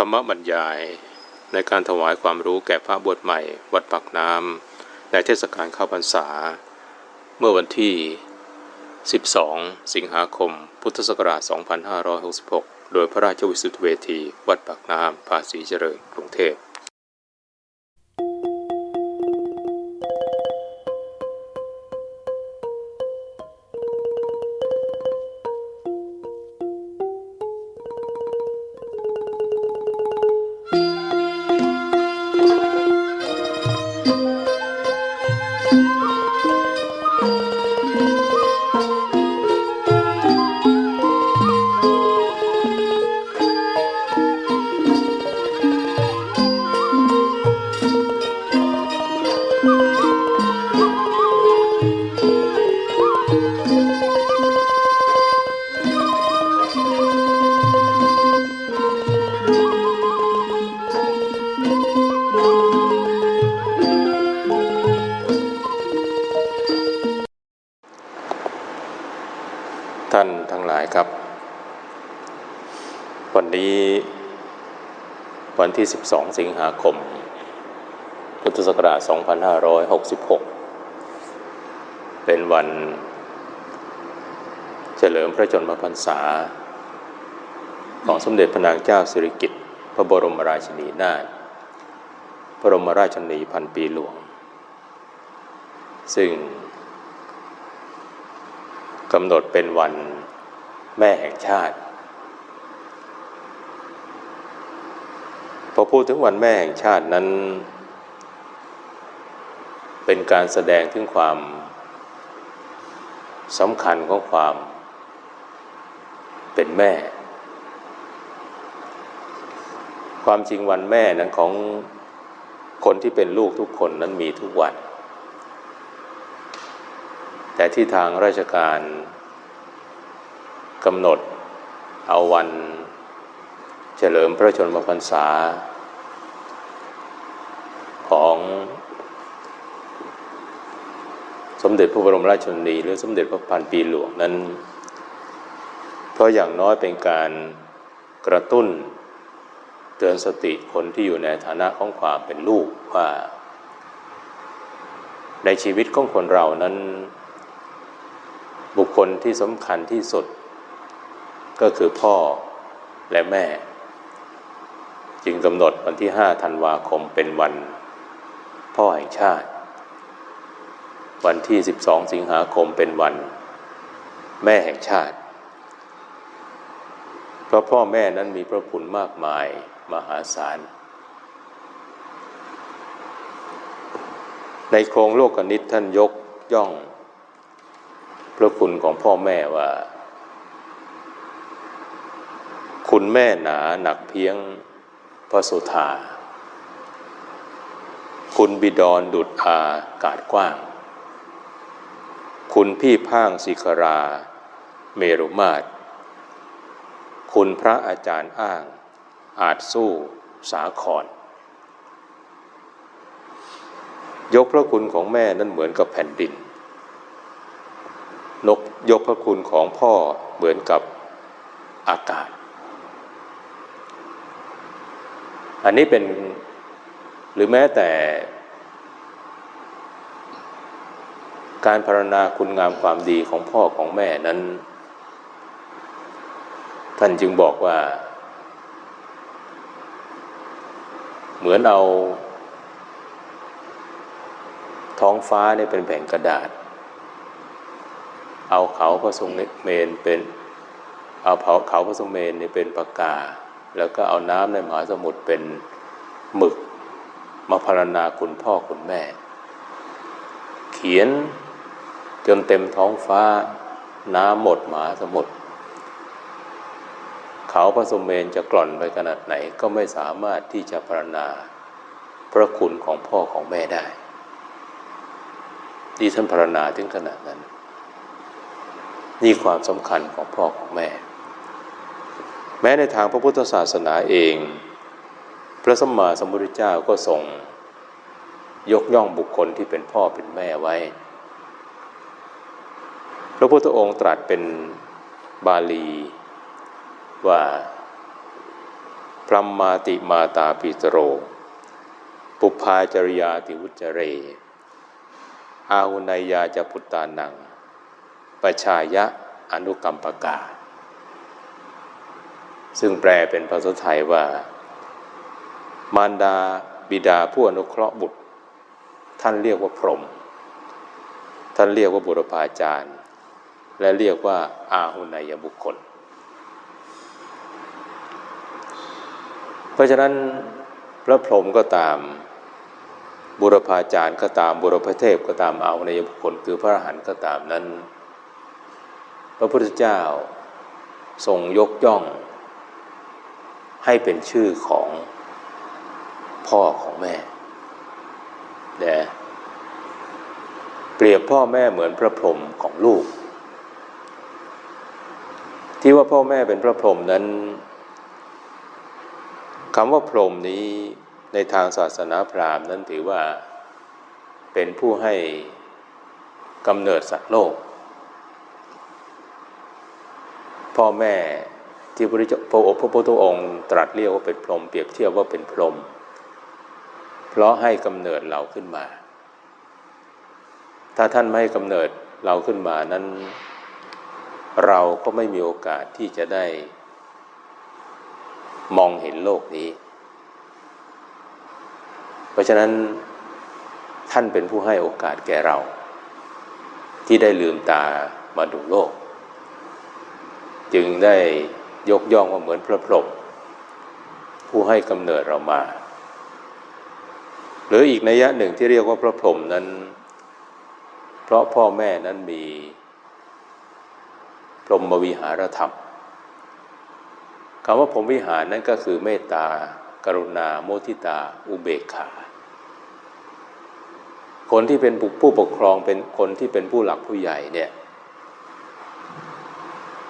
รรมบรรยายในการถวายความรู้แก่พระบวชใหม่ วัดปักน้ำในเทศกาลเข้าพรรษา เมื่อวันที่ 12 สิงหาคม พุทธศักราช 2566 โดยพระราชวิสุทธิเวที วัดปากน้ำภาษีเจริญกรุงเทพ วันที่ 12 สิงหาคม พุทธศักราช 2566 เป็นวันเฉลิมพระชนมพรรษา ของสมเด็จพระนางเจ้าสิริกิติ์พระบรมราชินีนาถพระบรมราชชนีพันปีหลวง ซึ่งกำหนดเป็นวันแม่แห่งชาติ พอพูดถึงวันแม่แห่งชาตินั้น เป็นการแสดงถึงความสำคัญของความเป็นแม่ ความจริงวันแม่นั้นของคนที่เป็นลูกทุกคนนั้นมีทุกวัน แต่ที่ทางราชการกำหนดเอาวัน เฉลิมพระชนมพรรษา ของสมเด็จพระบรมราชชนนีหรือสมเด็จพระพันปีหลวงนั้น เพราะอย่างน้อยเป็นการกระตุ้นเตือนสติคนที่อยู่ในฐานะของความเป็นลูกว่า ในชีวิตของคนเรานั้น บุคคลที่สำคัญที่สุด ก็คือพ่อและแม่ จึงกำหนดวันที่ 5 ธันวาคมเป็นวันพ่อแห่งชาติ วันที่ 12 สิงหาคมเป็นวัน แม่แห่งชาติ เพราะพ่อแม่นั้นมีพระคุณมากมายมหาศาล ในโครงโลกนิตท่านยกย่อง พระคุณของพ่อแม่ว่า คุณแม่หนาหนักเพียง พระสุธา คุณบิดรดุดอากาศกว้าง คุณพี่พางศิครา เมรุมาตร คุณพระอาจารย์อ้าง อาจสู้สาคร ยกพระคุณของแม่นั้นเหมือนกับแผ่นดิน นกยกพระคุณของพ่อเหมือนกับอากาศ อันนี้เป็นหรือแม้แต่ การพรณนาคุณงามความดีของพ่อของแม่นั้น ท่านจึงบอกว่า เหมือนเอา ท้องฟ้าเนี่ยเป็นแผ่นกระดาษ เอาเขาพระทรงเมนเป็น เอาเผาเขาพระทรงเมนเนี่ยเป็นปากกา แล้วก็เอาน้ำในมหาสมุทรเป็นหมึกมาพารณนาคุณพ่อคุณแม่ เขียนจนเต็มท้องฟ้าน้ำหมดมหาสมุทรเขาพระสมเมนจะกล่อนไปขนาดไหนก็ไม่สามารถที่จะพรรณนาพระคุณของพ่อของแม่ได้ที่ท่านพรรณนาถึงขนาดนั้น นี่ความสำคัญของพ่อของแม่ แม้ในทางพระพุทธศาสนาเอง พระสัมมาสัมพุทธเจ้าก็ทรงยกย่องบุคคลที่เป็นพ่อเป็นแม่ไว้ พระพุทธองค์ตรัสเป็นบาลีว่าพรหมมาติมาตาปิตโร ปุพาจริยาติวุจเร อาหุนายาจะพุตตานังปชายะอนุกรรมปกา ซึ่งแปลเป็นภาษาไทยว่า มารดาบิดาผู้อนุเคราะห์บุตร ท่านเรียกว่าพรหมท่านเรียกว่าบุรพาจารย์ และเรียกว่าอาหุนายบุคคล เพราะฉะนั้นพระพรหมก็ตามบุรพาจารย์ก็ตามบุรพเทพก็ตามอาหุนายบุคคล คือพระอรหันต์ก็ตามนั้น พระพุทธเจ้าทรงยกย่อง ให้เป็นชื่อของพ่อของแม่นะเปรียบพ่อแม่เหมือนพระพรหมของลูก ที่ว่าพ่อแม่เป็นพระพรหมนั้นคำว่าพรหมนี้ในทางศาสนาพราหมณ์นั้นถือว่าเป็นผู้ให้กำเนิดสัตว์โลก พ่อแม่ ที่พระพระพระพุทธองค์ตรัสเรียกว่าเป็นพรหมเปรียบเทียบว่าเป็นพรหมเพราะให้กำเนิดเราขึ้นมา ถ้าท่านไม่ให้กำเนิดเราขึ้นมานั้น เราก็ไม่มีโอกาสที่จะได้ มองเห็นโลกนี้ เพราะฉะนั้นท่านเป็นผู้ให้โอกาสแก่เรา ที่ได้ลืมตามาดูโลก จึงได้ ยกย่องว่าเหมือนพระพรหมผู้ให้กำเนิดเรามา หรืออีกนัยยะหนึ่งที่เรียกว่าพระพรหมนั้น เพราะพ่อแม่นั้นมีพรหมวิหารธรรมคำว่าพรหมวิหารนั้นก็คือเมตตา กรุณา โมทิตา อุเบกขา คนที่เป็นผู้ปกครองเป็นคนที่เป็นผู้หลักผู้ใหญ่เนี่ย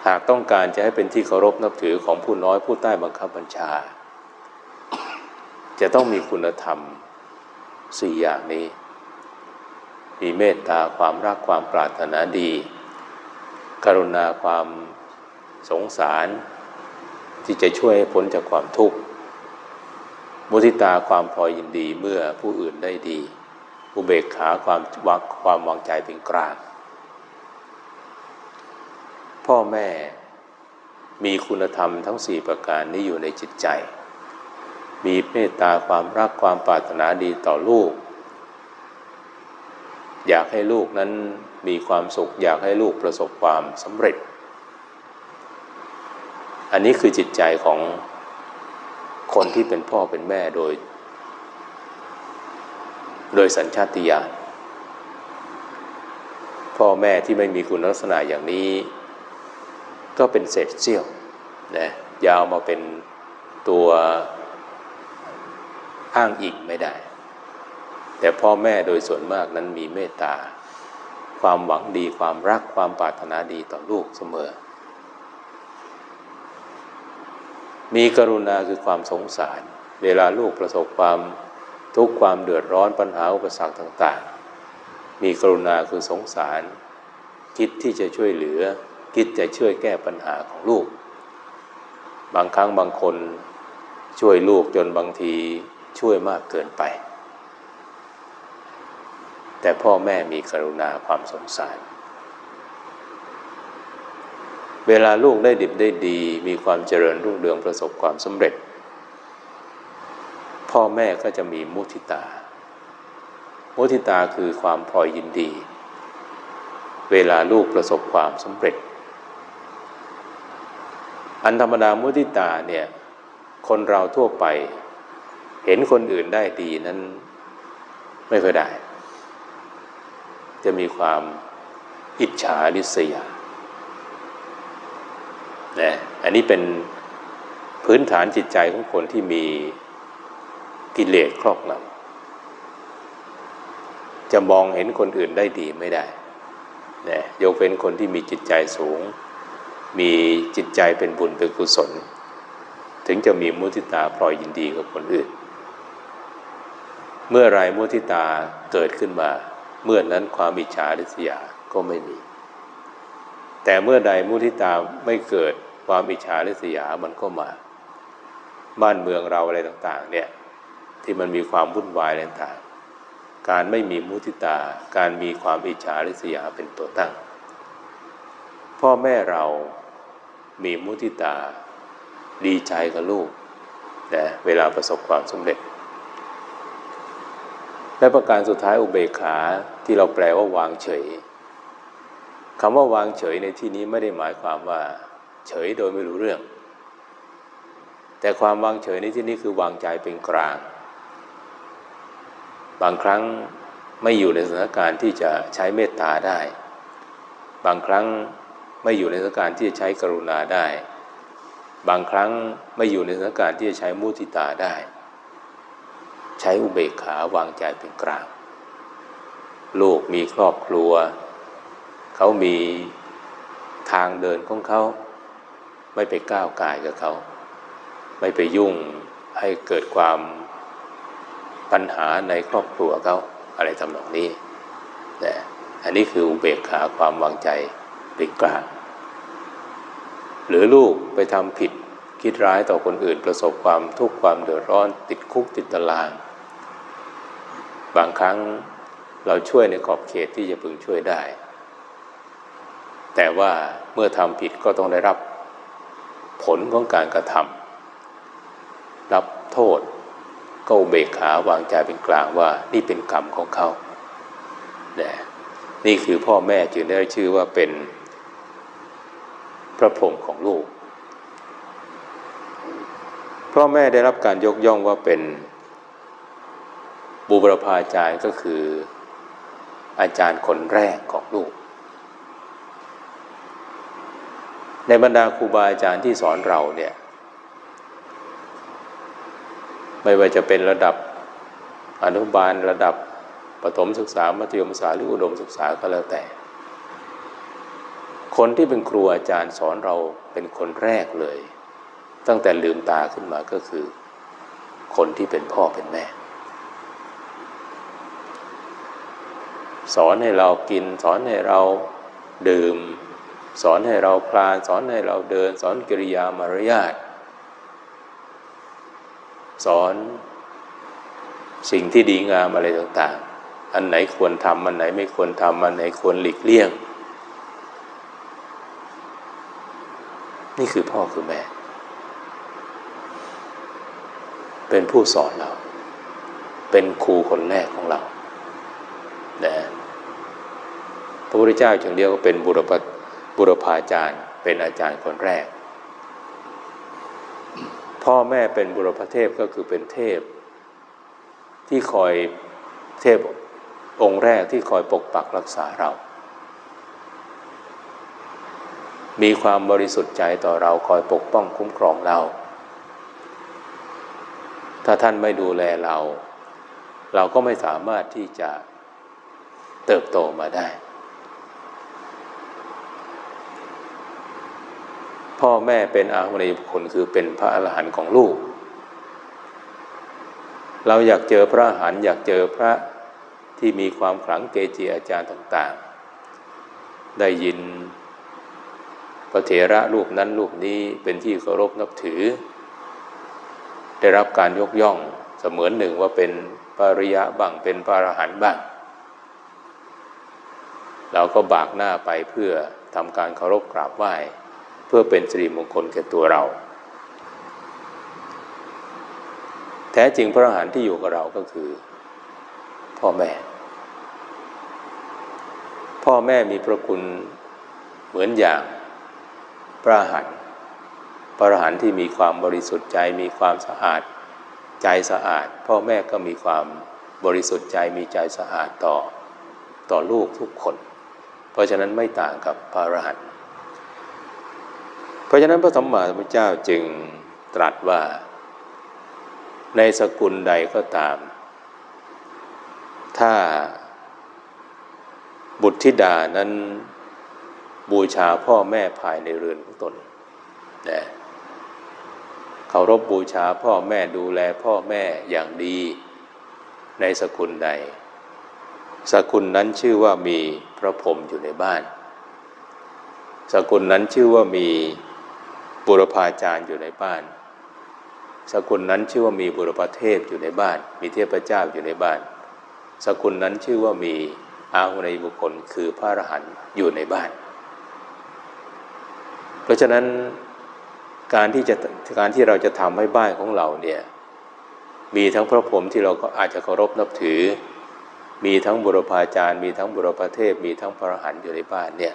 หากต้องการจะให้เป็นที่เคารพนับถือของผู้น้อยผู้ใต้บังคับบัญชา จะต้องมีคุณธรรมสี่อย่างนี้ มีเมตตาความรักความปรารถนาดี กรุณาความสงสาร ที่จะช่วยให้พ้นจากความทุกข์ มุทิตาความพอยินดีเมื่อผู้อื่นได้ดี อุเบกขาความวางความวางใจเป็นกลาง พ่อแม่มีคุณธรรมทั้งสี่ประการนี้อยู่ในจิตใจ มีเมตตาความรักความปรารถนาดีต่อลูก อยากให้ลูกนั้นมีความสุข อยากให้ลูกประสบความสำเร็จ อันนี้คือจิตใจของคนที่เป็นพ่อเป็นแม่โดย โดยสัญชาติญาณพ่อแม่ที่ไม่มีคุณลักษณะอย่างนี้ ก็เป็นเศษเสี้ยวนะยาวมาเป็นตัวอ้างอิงไม่ได้ แต่พ่อแม่โดยส่วนมากนั้นมีเมตตา ความหวังดีความรักความปรารถนาดีต่อลูกเสมอ มีกรุณาคือความสงสาร เวลาลูกประสบความทุกข์ความเดือดร้อนปัญหาอุปสรรคต่าง ๆ มีกรุณาคือสงสาร คิดที่จะช่วยเหลือ คิดจะช่วยแก้ปัญหาของลูก บางครั้งบางคนช่วยลูกจนบางทีช่วยมากเกินไป แต่พ่อแม่มีกรุณาความสงสาร เวลาลูกได้ดิบได้ดี มีความเจริญรุ่งเรืองประสบความสำเร็จ พ่อแม่ก็จะมีมุทิตา มุทิตาคือความพลอยยินดี เวลาลูกประสบความสำเร็จ อันธรรมดามุทิตาเนี่ยคนเราทั่วไป เห็นคนอื่นได้ดีนั้นไม่เคยได้ จะมีความอิจฉาริษยานะอันนี้เป็นพื้นฐานจิตใจของคนที่มีกิเลสครอบงำจะมองเห็นคนอื่นได้ดีไม่ได้นะยกเว้นคนที่มีจิตใจสูง มีจิตใจเป็นบุญเป็นกุศล ถึงจะมีมุทิตาพลอยยินดีกับคนอื่น เมื่อไรมุทิตาเกิดขึ้นมา เมื่อนั้นความอิจฉาริษยาก็ไม่มี แต่เมื่อใดมุทิตาไม่เกิดความอิจฉาริษยามันก็มา บ้านเมืองเราอะไรต่างๆเนี่ยที่มันมีความวุ่นวายต่างๆการไม่มีมุทิตา การมีความอิจฉาริษยาเป็นตัวตั้ง พ่อแม่เรา มีมุทิตาดีใจกับลูกนะเวลาประสบความสำเร็จ และประการสุดท้ายอุเบกขาที่เราแปลว่าวางเฉยคำว่าวางเฉยในที่นี้ไม่ได้หมายความว่า เฉยโดยไม่รู้เรื่อง แต่ความวางเฉยในที่นี้คือวางใจเป็นกลาง บางครั้งไม่อยู่ในสถานการณ์ที่จะใช้เมตตาได้ บางครั้ง ไม่อยู่ในสถานการณ์ที่จะใช้กรุณาได้ บางครั้งไม่อยู่ในสถานการณ์ที่จะใช้มุติตาได้ ใช้อุเบกขาวางใจเป็นกลางลูกมีครอบครัว เขามีทางเดินของเขา ไม่ไปก้าวกายกับเขา ไม่ไปยุ่งให้เกิดความปัญหาในครอบครัวเขาอะไรทำนองนี้นะอันนี้คืออุเบกขาความวางใจ เป็นกลางหรือลูกไปทำผิดคิดร้ายต่อคนอื่นประสบความทุกข์ความเดือดร้อน ติดคุกติดตาราง บางครั้งเราช่วยในขอบเขตที่จะพึงช่วยได้ แต่ว่าเมื่อทำผิดก็ต้องได้รับผลของการกระทำรับโทษก็เบกขาวางใจเป็นกลางว่านี่เป็นกรรมของเขา นี่นี่คือพ่อแม่จึงได้ชื่อว่าเป็น พระพรหมของลูกพ่อแม่ได้รับการยกย่องว่าเป็นบุรพาจารย์ก็คืออาจารย์คนแรกของลูก ในบรรดาครูบาอาจารย์ที่สอนเราเนี่ยไม่ว่าจะเป็นระดับอนุบาลระดับประถมศึกษามัธยมศึกษาหรืออุดมศึกษาก็แล้วแต่ คนที่เป็นครูอาจารย์สอนเราเป็นคนแรกเลย ตั้งแต่ลืมตาขึ้นมาก็คือ คนที่เป็นพ่อเป็นแม่ สอนให้เรากิน สอนให้เราดื่ม สอนให้เราพลาน สอนให้เราเดิน สอนกิริยามารยาทสอนสิ่งที่ดีงามอะไรต่างๆ อันไหนควรทำอันไหนไม่ควรทำอันไหนควรหลีกเลี่ยง นี่คือพ่อคือแม่ เป็นผู้สอนเรา เป็นครูคนแรกของเรานะพระพุทธเจ้าจึงเรียกว่าเป็นบุรพบุรพาจารย์ เป็นอาจารย์คนแรก พ่อแม่เป็นบุรพเทพก็คือเป็นเทพ ที่คอยเทพองค์แรกที่คอยปกปักรักษาเรา มีความบริสุทธิ์ใจต่อเราคอยปกป้องคุ้มครองเรา ถ้าท่านไม่ดูแลเรา เราก็ไม่สามารถที่จะเติบโตมาได้ พ่อแม่เป็นอาหุนยบุคคลคือเป็นพระอรหันต์ของลูก เราอยากเจอพระอรหันต์อยากเจอพระที่มีความขลังเกจิอาจารย์ต่าง ๆ ได้ยิน พระเถระรูปนั้นรูปนี้เป็นที่เคารพนับถือ ได้รับการยกย่องเสมือนหนึ่งว่าเป็นปริยะบ้างเป็นพระอรหันต์บ้าง เราก็บากหน้าไปเพื่อทำการเคารพกราบไหว้ เพื่อเป็นสิริมงคลแก่ตัวเรา แท้จริงพระอรหันต์ที่อยู่กับเราก็คือ พ่อแม่ พ่อแม่มีพระคุณเหมือนอย่าง พระหันพระหันที่มีความบริสุทธิ์ใจมีความสะอาด ใจสะอาด พ่อแม่ก็มีความบริสุทธิ์ใจมีใจสะอาดต่อต่อลูกทุกคน เพราะฉะนั้นไม่ต่างกับพระอรหันต์เพราะฉะนั้นพระสัมมาสัมพุทธเจ้าจึงตรัสว่า ในสกุลใดก็ตาม ถ้าบุตรธิดานั้น บูชาพ่อแม่ภายในเรือนของตนนะเคารพบบูชาพ่อแม่ดูแลพ่อแม่อย่างดีในสกุลใด สกุลนั้นชื่อว่ามีพระพรหมอยู่ในบ้าน สกุลนั้นชื่อว่ามีบุรพาจารย์อยู่ในบ้าน สกุลนั้นชื่อว่ามีบุรพเทพอยู่ในบ้าน มีเทพเจ้าอยู่ในบ้าน สกุลนั้นชื่อว่ามีอาหุนยบุคคลคือพระอรหันต์อยู่ในบ้าน ราะฉะนั้นการที่จะการที่เราจะทำให้บ้านของเราเนี่ยมีทั้งพระพรหมที่เราก็อาจจะเคารพนับถือ มีทั้งบุรพาจารย์ มีทั้งบุรพเทพ มีทั้งพระหันอยู่ในบ้านเนี่ย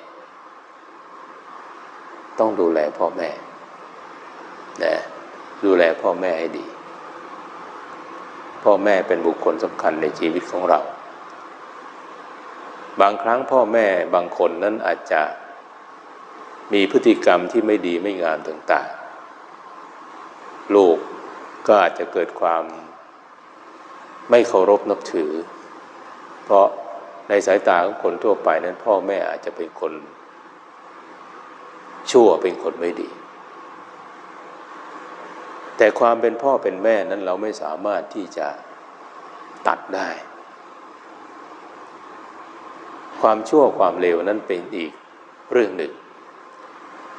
ต้องดูแลพ่อแม่นะดูแลพ่อแม่ให้ดี พ่อแม่เป็นบุคคลสำคัญในชีวิตของเรา บางครั้งพ่อแม่บางคนนั้นอาจจะ มีพฤติกรรมที่ไม่ดีไม่งามต่างๆ ลูกก็อาจจะเกิดความไม่เคารพนับถือ เพราะในสายตาของคนทั่วไปนั้นพ่อแม่อาจจะเป็นคน ชั่วเป็นคนไม่ดี แต่ความเป็นพ่อเป็นแม่นั้นเราไม่สามารถที่จะตัดได้ ความชั่วความเลวนั้นเป็นอีกเรื่องหนึ่ง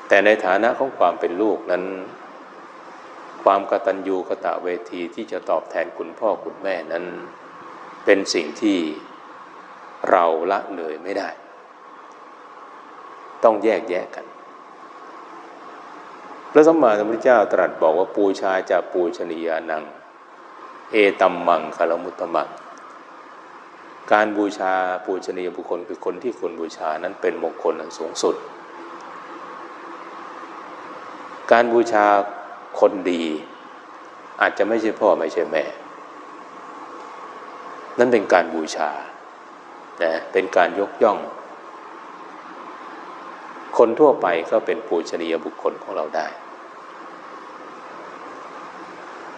แต่ในฐานะของความเป็นลูกนั้น ความกตัญญูกะตะเวทีที่จะตอบแทนคุณพ่อคุณแม่นั้น เป็นสิ่งที่เราละเลยไม่ได้ ต้องแยกแยะกันพระสัมมาสัมพุทธเจ้าตรัสบอกว่าปูชาจะปูชนียานัง เอตัมมังคารมุตตมังการบูชาปูชนียบุคคลคือคนที่ควรบูชานั้นเป็นมงคลอันสูงสุด การบูชาคนดี อาจจะไม่ใช่พ่อไม่ใช่แม่ นั่นเป็นการบูชานะเป็นการยกย่อง คนทั่วไปก็เป็นปูชนียบุคคลของเราได้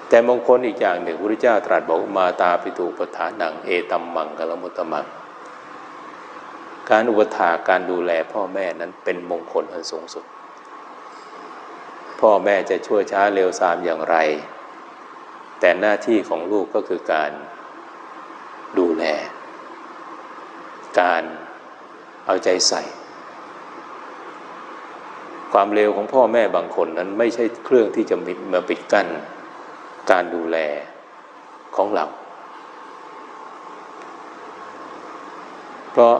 แต่มงคลอีกอย่างหนึ่งพระพุทธเจ้าตรัสบอกมาตาปิตูปทานังเอตัมมังกลมุตตมังการอุปถาการดูแลพ่อแม่นั้นเป็นมงคลอันสูงสุด พ่อแม่จะชั่วช้าเร็วซามอย่างไร แต่หน้าที่ของลูกก็คือการดูแล การเอาใจใส่ ความเร็วของพ่อแม่บางคนนั้นไม่ใช่เครื่องที่จะมาปิดกั้น การดูแลของเรา เพราะ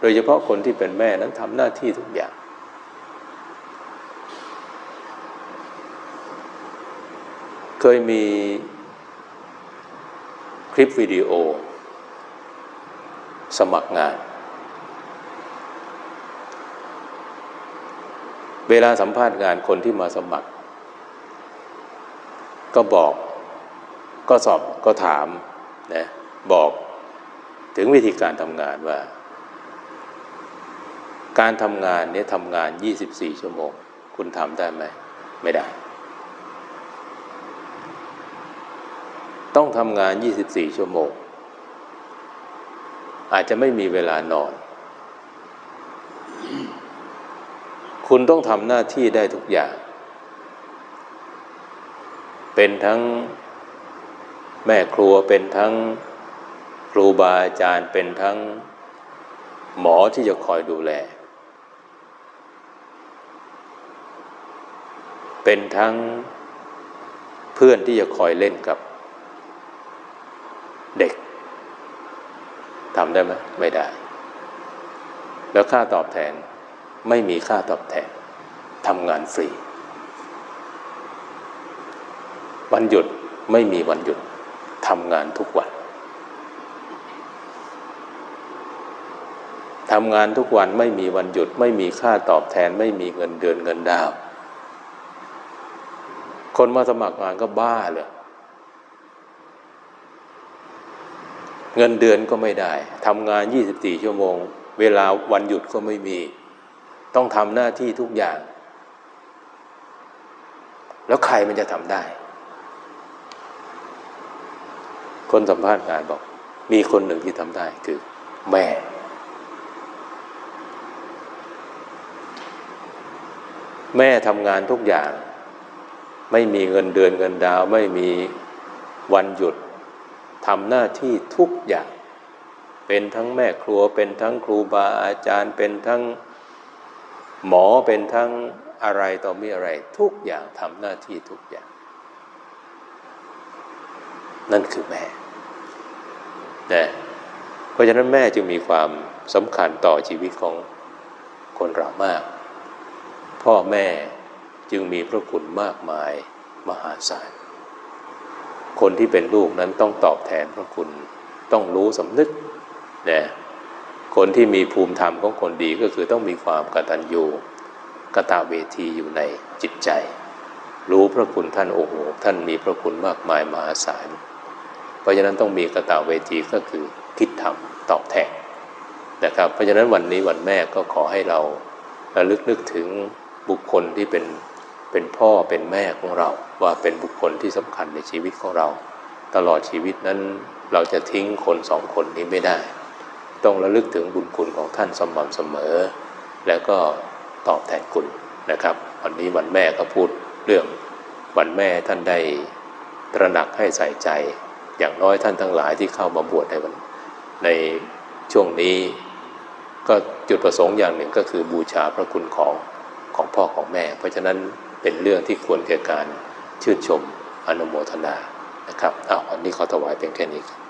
โดยเฉพาะคนที่เป็นแม่นั้นทำหน้าที่ทุกอย่าง เคยมีคลิปวิดีโอ สมัครงาน เวลาสัมภาษณ์งานคนที่มาสมัคร ก็บอกก็สอบก็ถามนะบอกถึงวิธีการทำงานว่า การทำงานเนี่ยทำงาน 24 ชั่วโมง คุณทำได้ไหม ไม่ได้ ต้องทำงาน 24 ชั่วโมง อาจจะไม่มีเวลานอน คุณต้องทำหน้าที่ได้ทุกอย่าง เป็นทั้งแม่ครัวเป็นทั้งครูบาอาจารย์เป็นทั้งหมอที่จะคอยดูแล เป็นทั้งเพื่อนที่จะคอยเล่นกับเด็ก ทำได้ไหมไม่ได้ แล้วค่าตอบแทนไม่มีค่าตอบแทนทำงานฟรี วันหยุดไม่มีวันหยุดทำงานทุกวันทำงานทุกวันไม่มีวันหยุดไม่มีค่าตอบแทน ไม่มีเงินเดือนเงินดาว คนมาสมัครงานก็บ้าเลย เงินเดือนก็ไม่ได้ทำงาน 24 ชั่วโมง เวลาวันหยุดก็ไม่มี ต้องทำหน้าที่ทุกอย่าง แล้วใครมันจะทำได้ คนสัมภาษณ์งานบอก มีคนหนึ่งที่ทำได้คือ แม่ แม่ทำงานทุกอย่าง ไม่มีเงินเดือนเงินดาว ไม่มีวันหยุด ทำหน้าที่ทุกอย่าง เป็นทั้งแม่ครัว เป็นทั้งครูบาอาจารย์ เป็นทั้งหมอ เป็นทั้งอะไรต่อมีอะไร ทุกอย่างทำหน้าที่ทุกอย่าง นั่นคือแม่นะเพราะฉะนั้นแม่จึงมีความสำคัญต่อชีวิตของคนเรามาก พ่อแม่จึงมีพระคุณมากมายมหาศาล คนที่เป็นลูกนั้นต้องตอบแทนพระคุณต้องรู้สำนึกนะคนที่มีภูมิธรรมของคนดีก็คือต้องมีความกตัญญูกตเวทีอยู่ในจิตใจ รู้พระคุณท่านโอ้โหท่านมีพระคุณมากมายมหาศาลเพราะฉะนั้นต้องมีกตเวทีก็คือคิดทำตอบแทนนะครับ เพราะฉะนั้นวันนี้วันแม่ก็ขอให้เราระลึกนึกถึงบุคคลที่เป็น เป็นพ่อเป็นแม่ของเรา ว่าเป็นบุคคลที่สำคัญในชีวิตของเรา ตลอดชีวิตนั้นเราจะทิ้งคนสองคนนี้ไม่ได้ ต้องระลึกถึงบุญคุณของท่านสม่ำเสมอ แล้วก็ตอบแทนคุณนะครับ วันนี้วันแม่ก็พูดเรื่องวันแม่ท่านได้ตระหนักให้ใส่ใจ อย่างน้อยท่านทั้งหลายที่เข้ามาบวชในวันในช่วงนี้ ก็จุดประสงค์อย่างหนึ่งก็คือบูชาพระคุณของของพ่อของแม่ เพราะฉะนั้น เป็นเรื่องที่ควรแก่การชื่นชมอนุโมทนานะครับอ้าววันนี้ขอถวายเป็นแค่นี้ครับ